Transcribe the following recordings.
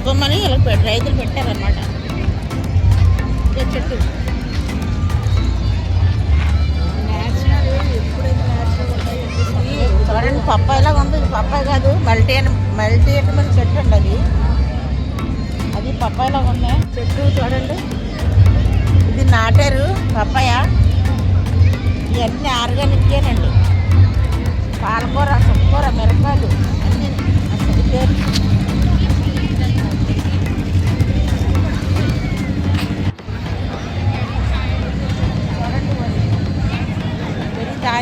ఇదంతా ఇలా రైతులు పెట్టారనమాట ఇదే చెట్టు. చూడండి పప్పాయిలాగా ఉంది. పప్పాయి కాదు మల్టీ అని మల్టీ మన చెట్టు అండి అది. అది పప్పాయిలాగా ఉంది. చెట్టు చూడండి. ఇది నాటారు పప్పాయ? ఇవన్నీ ఆర్గానిక్కేనండి. పాలకూర చుక్కూర మిరపకాయలు అన్నీ అసలు పేరు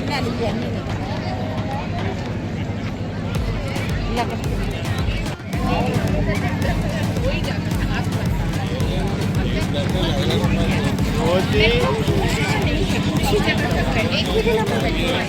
వెరీ ధాన్యాలు ఇవన్నీ ఇలా ఎంతండి ఇవి?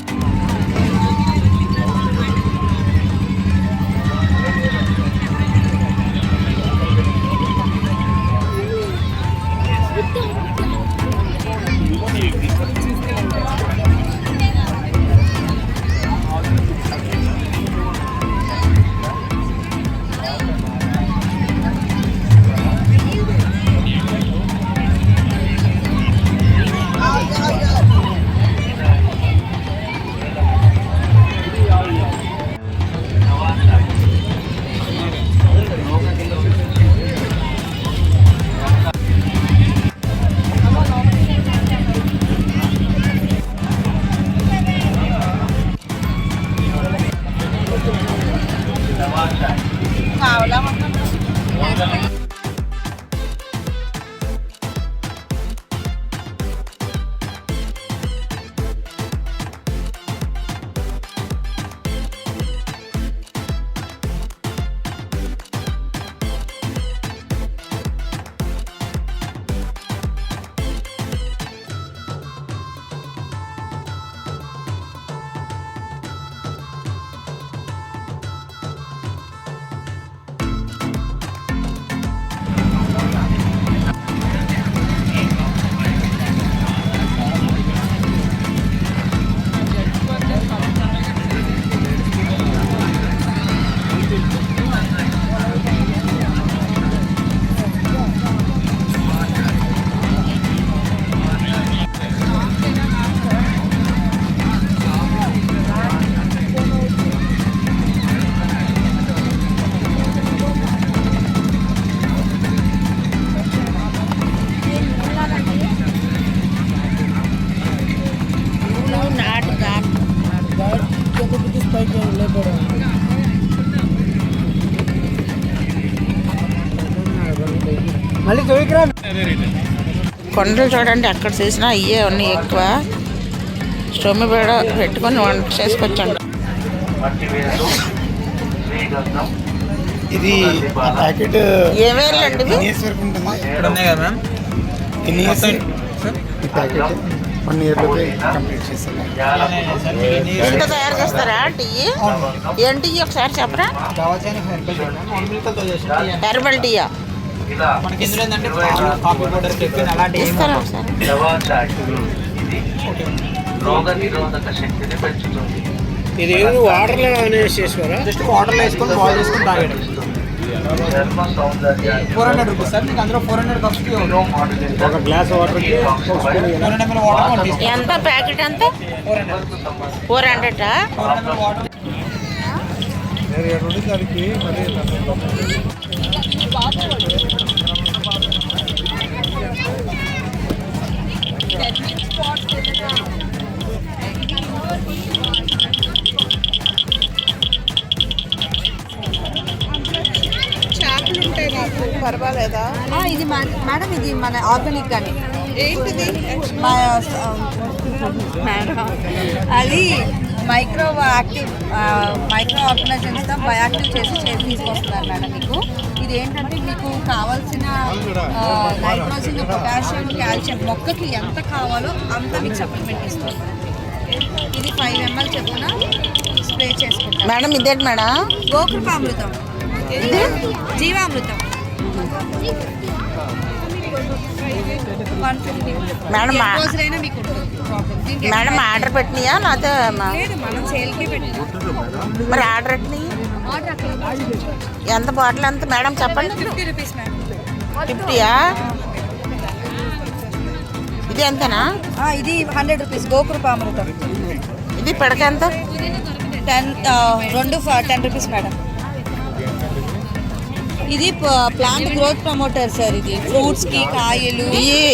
కొండలు చూడండి ఎక్కడ చూసినా అయ్యే అన్నీ ఎక్కువ. స్టవ్ మీద పెట్టుకొని వంట చేసుకొచ్చండి ఇది ఆ ప్యాకెట్ ఏమేళ్ళండి ఉన్నాయి ఎన్ని ఇయర్స్ ఈ వన్ కంప్లీట్ చేస్తాను తయారు చేస్తారా టీ? ఏంటి ఒకసారి చెప్పరా. హెర్బల్ టీయా? మనకి ఇందులో ఏంటంటే పాలు కాఫీ పౌడర్ కెఫిన్ అలాంటి ఏం ఇస్తారా ఒకసారి? రోగ నిరోధక శక్తిని పెంచుతుంది. ఇది వాటర్లో చేసేవారా జస్ట్ వాటర్లో వేసుకొని బాయిల్ చేసుకొని తాగడం ఫోర్ హండ్రెడ్ రూపీస్. సార్ మీకు అందులో ఫోర్ హండ్రెడ్ కప్స్కి ఒక గ్లాస్ వాటర్ ఎంత? ప్యాకెట్ ఎంత? Four hundred. Four hundred? Four hundred చేపలు ఉంటాయి నాకు పర్వాలేదా? ఇది మేడం ఇది మన ఆర్గానిక్ కానీ. ఏంటిది? మా మేడం అది మైక్రో యాక్టివ్ మైక్రో ఆర్గనైజేషన్స్తో బయాక్టివ్ చేసి చేసి తీసుకొస్తున్నారు మేడం మీకు. ఇది ఏంటంటే మీకు కావాల్సిన నైట్రోజన్ పొటాషియం కాల్షియం మొక్కకి ఎంత కావాలో అంత మీకు సప్లిమెంట్ ఇస్తుంది ఇది ఫైవ్ ఎంఎల్ చొప్పున స్ప్రే చేసుకుంటాం మేడం ఇదేంటి madam? Gokrupamrutham. Jeevamrutham. Madam madam order పెట్టినాయా? లేకపోతే మరి ఆర్డర్ పెట్టినాయి ఎంత బాటిల్ ఎంత? మేడం చెప్పండి. ఫిఫ్టీయా? ఇది ఎంతనా? ఇది హండ్రెడ్ రూపీస్ గోకృపామృతం ఇది పిడక ఎంత? టెన్ రెండు టెన్ రూపీస్ మేడం. ఇది ప్లాంట్ గ్రోత్ ప్రమోటర్ సార్ ఇది. ఫ్రూట్స్కి కాయలు.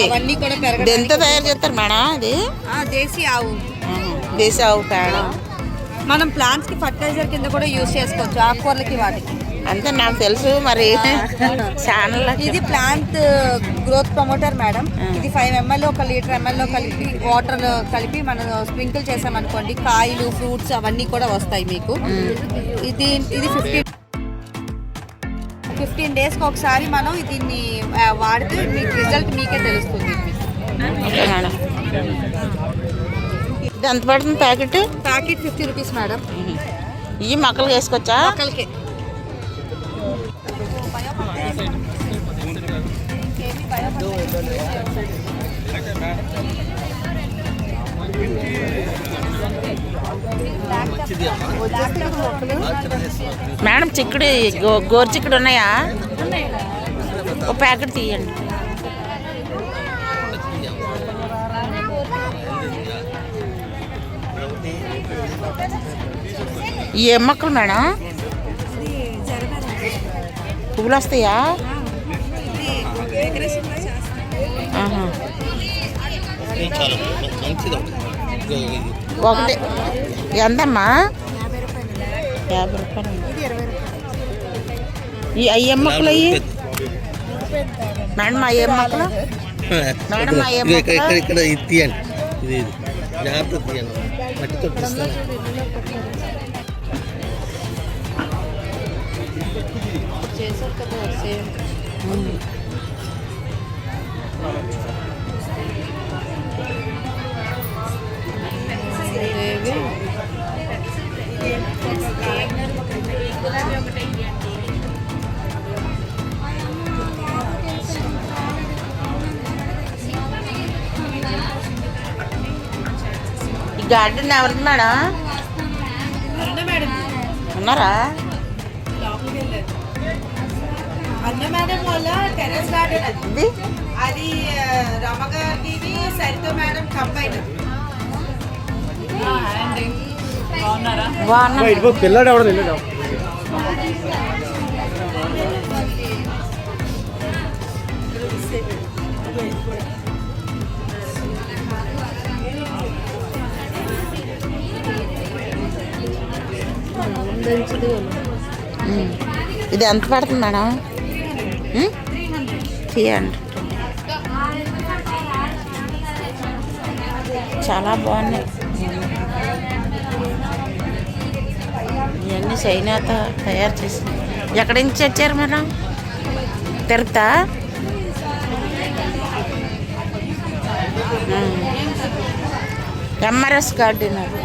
అవన్నీ కూడా ఇది పెరగడానికి ఎంత తయారు చేస్తారు మేడం ఇది ఆ, దేశీ ఆవు. దేశీ ఆవు పేడ. మనం ప్లాంట్స్కి ఫర్టిలైజర్ కింద కూడా యూజ్ చేసుకోవచ్చు ఆకుకూరలకి వాటికి. అంతే నాకు తెలుసు మరి. ఛానల్ ఇది ప్లాంట్ గ్రోత్ ప్రమోటర్ మేడం. ఇది ఫైవ్ ఎంఎల్ ఒక లీటర్ ఎంఎల్ కలిపి వాటర్ కలిపి మనం స్ప్రింకిల్ చేసామనుకోండి కాయలు ఫ్రూట్స్ అవన్నీ కూడా వస్తాయి మీకు. ఇది ఇది ఫిఫ్టీన్ ఫిఫ్టీన్ డేస్కి ఒకసారి మనం దీన్ని వాడితే మీకు రిజల్ట్ మీకే తెలుస్తుంది. Okay madam. ఇది ఎంత పడుతుంది packet? Packet fifty rupees madam. ఇవి మొక్కలు వేసుకోవచ్చా? మొక్కలకి. మేడం చిక్కుడు గో- గోరు చిక్కుడు ఉన్నాయా? ఒక ప్యాకెట్ తీయండి. ఏ ఏం మొక్కలు మేడం పువ్వులు వస్తాయా ఆహా. ఒకటి. ఎంతమ్మా? యాభై రూపాయలు. ఈ అయ్యే మొక్కలు అయ్యి? మేడం అయ్యే మొక్కలు మేడం అయ్యే ఇక్కడ ఇక్కడ ఇది తీయండి ఇది ఇది. జాగ్రత్త తీయండి మట్టితో తీస్తాను చేశారు కదా సేమ్. గార్డెన్ ఎవరిది మేడం. ఉన్నారా? అన్న మేడం వల్ల టెరెస్ గార్డెన్ అది. ఇది అది రమగారి సరిత మేడం కంబైన్ బాగున్నా. పిల్లడు ఎవడు తెలియదు ఉమ్. Hmm. ఇది ఎంత పడుతుంది మేడం? Hmm? త్రీ హండ్రెడ్ చాలా బాగున్నాయి. ఇవన్నీ చైనాతో తయారు చేసి ఎక్కడి నుంచి వచ్చారు మేడం? తిరుగుతా hmm. ఎంఆర్ఎస్ గార్డెన్ అది.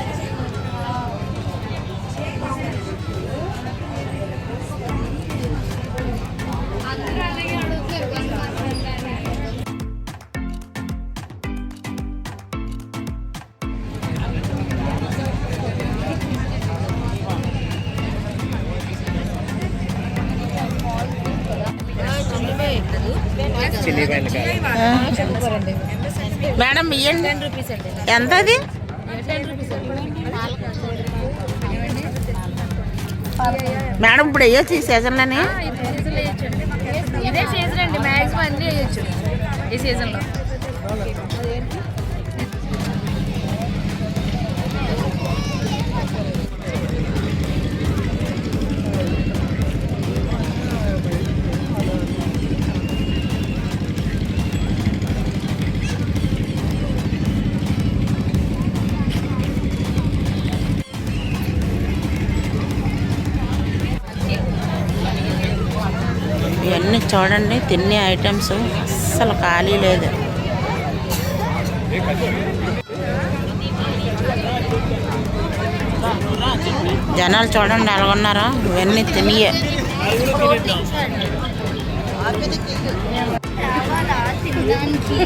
ఎంత అది మేడం ఇప్పుడు వేయచ్చు ఈ సీజన్లోనే ఇదే సీజన్ అండి. మ్యాక్సిమం అన్నీ వేయచ్చు ఈ సీజన్లో చూడండి తినే ఐటమ్స్ అసలు ఖాళీ లేదు. జనాలు చూడండి ఎలాగున్నారో ఇవన్నీ తినియే. తినడానికి?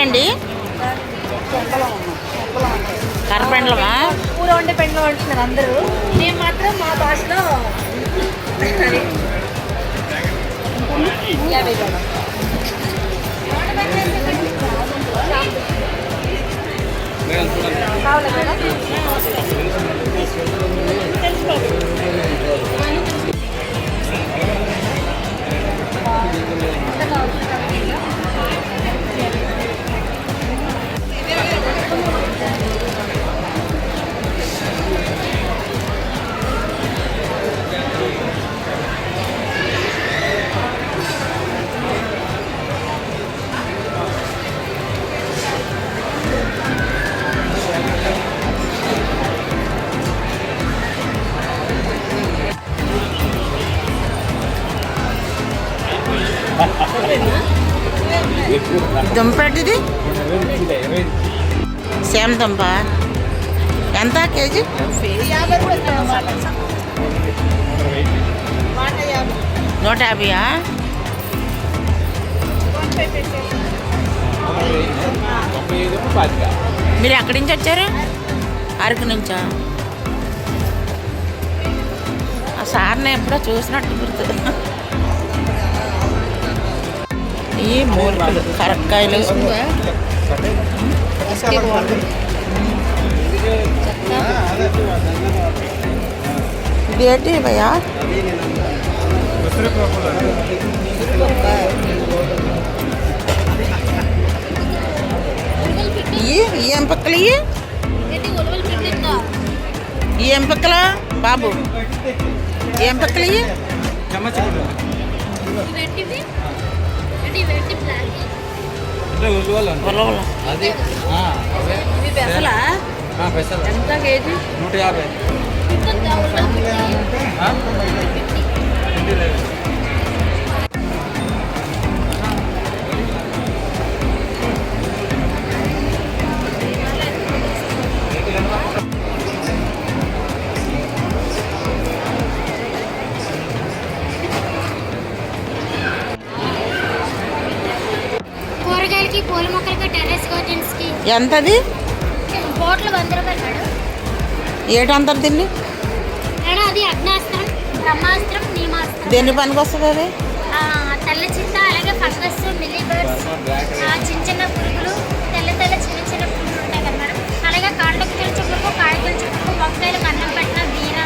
ఏంటండి? కరపెండలమా? కూర వండే పెండలం అంటున్నారు అందరూ. మేము మాత్రం మా భాషలో అది యాభై రూపాయలు. దుంపేటిది సేమ్ దుంప. ఎంత కేజీ? నూట యాభైయా? మీరు ఎక్కడి నుంచి వచ్చారు? అరకు నుంచా? ఆ సార్ని ఎప్పుడో చూసినట్టు గుర్తు. ഈ മോർക്ക് കറക്കായിൽ बेटे भैया। ये ये हम पकड़िए ये? हम पकड़ा? बाबू। ये हम ఎంత కేజీ? నూట యాభై. ఎంతది? బోట్లు వంద రూపాయలు మేడం. ఏటంటారు దీన్ని? మేడం అది అగ్నాస్త్రం బ్రహ్మాస్త్రం నీమాస్త్రం. దేని పనికి వస్తుంది అది తెల్ల చింత అలాగే ఫంగస్ మిల్లీ బర్డ్స్ చిన్న చిన్న పురుగులు తెల్ల తెల్ల చిన్న చిన్న పురుగులు ఉంటాయి కదా మేడం. అలాగే కాళ్ళకి పురుగు కాయకలు చుట్టూ వంకాయలు అన్నం పెట్టిన బీర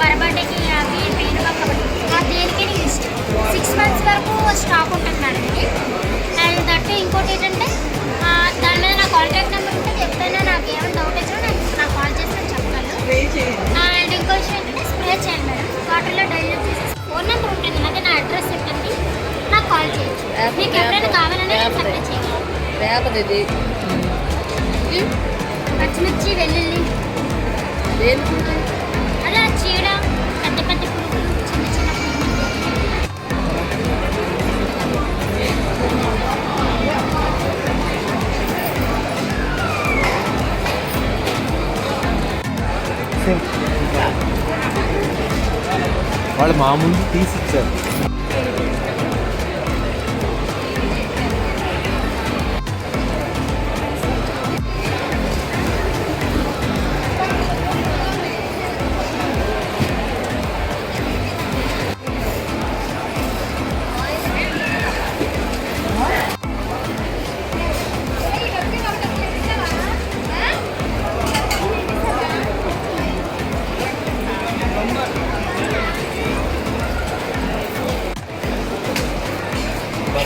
బరబడ్డకి అవి కాబట్టి ఆ దేనికి ఇష్టం సిక్స్ మంత్స్ వరకు స్టాక్ ఉంటుంది మేడం ఇది. అండ్ దట్టు ఇంకోటి ఏంటంటే మీద నా కాంటాక్ట్ నెంబర్ ఉంటుంది ఎప్పుడైనా నాకు ఏమైనా డౌట్ వచ్చినా నేను నాకు కాల్ చేసి చెప్తాను. అండ్ ఇంకో విషయం ఏంటంటే స్ప్రే చేయాలి మేడం వాటర్లో డైల్యూట్ చేసి ఫోన్ నెంబర్ ఉంటుంది అదే నా అడ్రస్ ఉంటుంది. నాకు కాల్ చేయొచ్చు. మీకు ఎప్పుడైనా కావాలన్నా నేను సప్లై చేయగలను. ఇది. పచ్చిమిర్చి వెల్లుల్లి. వాళ్ళు మా ముందు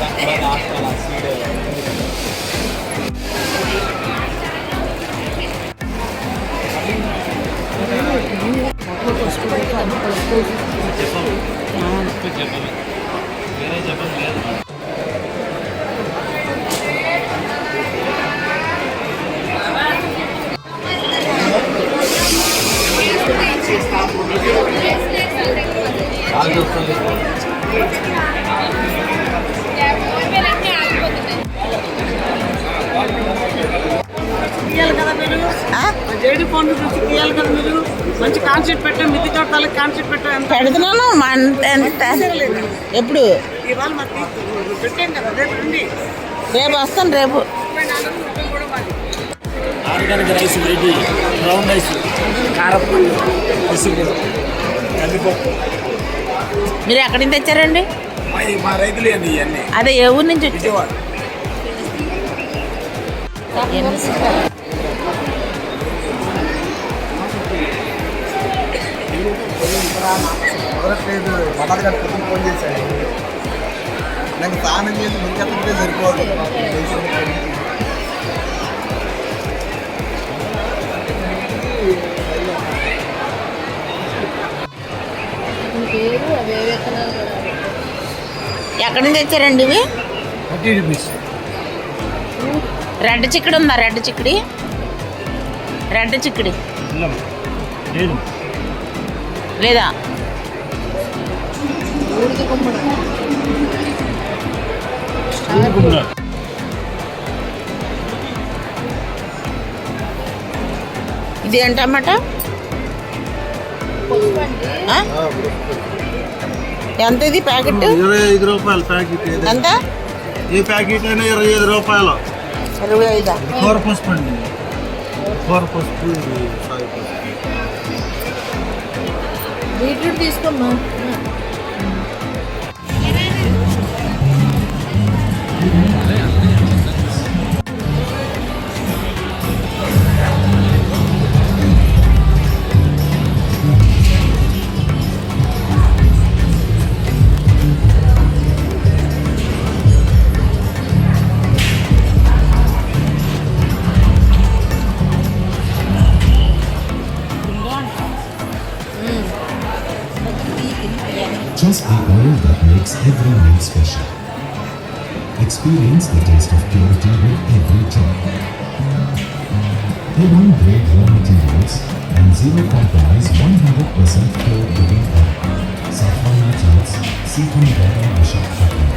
がまだあった終了。తీయాలి కదా మీరు? మంచి కాన్సెప్ట్ పెట్టాం మిద్ది కట్టాలి కాన్సెప్ట్ పెట్టాం ఎంత? పెడుతున్నాను ఎప్పుడు? ఇవాళ మరి తీ- పెట్టాం కదా రేపు రండి. రేపు వస్తాను రేపు. Organic rice red brown rice కారపొడి పసుపు కందిపప్పు. మీరు ఎక్కడి నుంచి తెచ్చారండి? మా రైతులు అండి ఇవన్నీ. అదే ఏ ఊరు నుంచి వచ్చి కుదరట్లేదు మదర్ గారు పొద్దున్న ఫోన్ చేశాడు. నాకు స్నానం చేసి ముంచెత్తే సరిపోదు. ఎక్కడి నుంచి తెచ్చారండి ఇవి? రెడ్ చిక్కుడు ఉందా? రెడ్ చిక్కుడి? రెడ్ చిక్కుడి. లేదు లేదా? ఇది ఏంటన్నమాట? ఎంత ఇది ప్యాకెట్? ఇరవై ఐదు రూపాయలు ప్యాకెట్. ఎంత? ఏ ప్యాకెట్ అయినా ఇరవై ఐదు రూపాయలు. ఇరవై ఐదా? కూర పసుపు అండి. కూర పసుపు బీట్రూట్ తీసుకున్నాం makes every meal special. Experience the taste of purity with every drop. A1 grade raw materials and zero compromise 100% pure living oil. Saffron Naturals, Seacom Dairy Vishal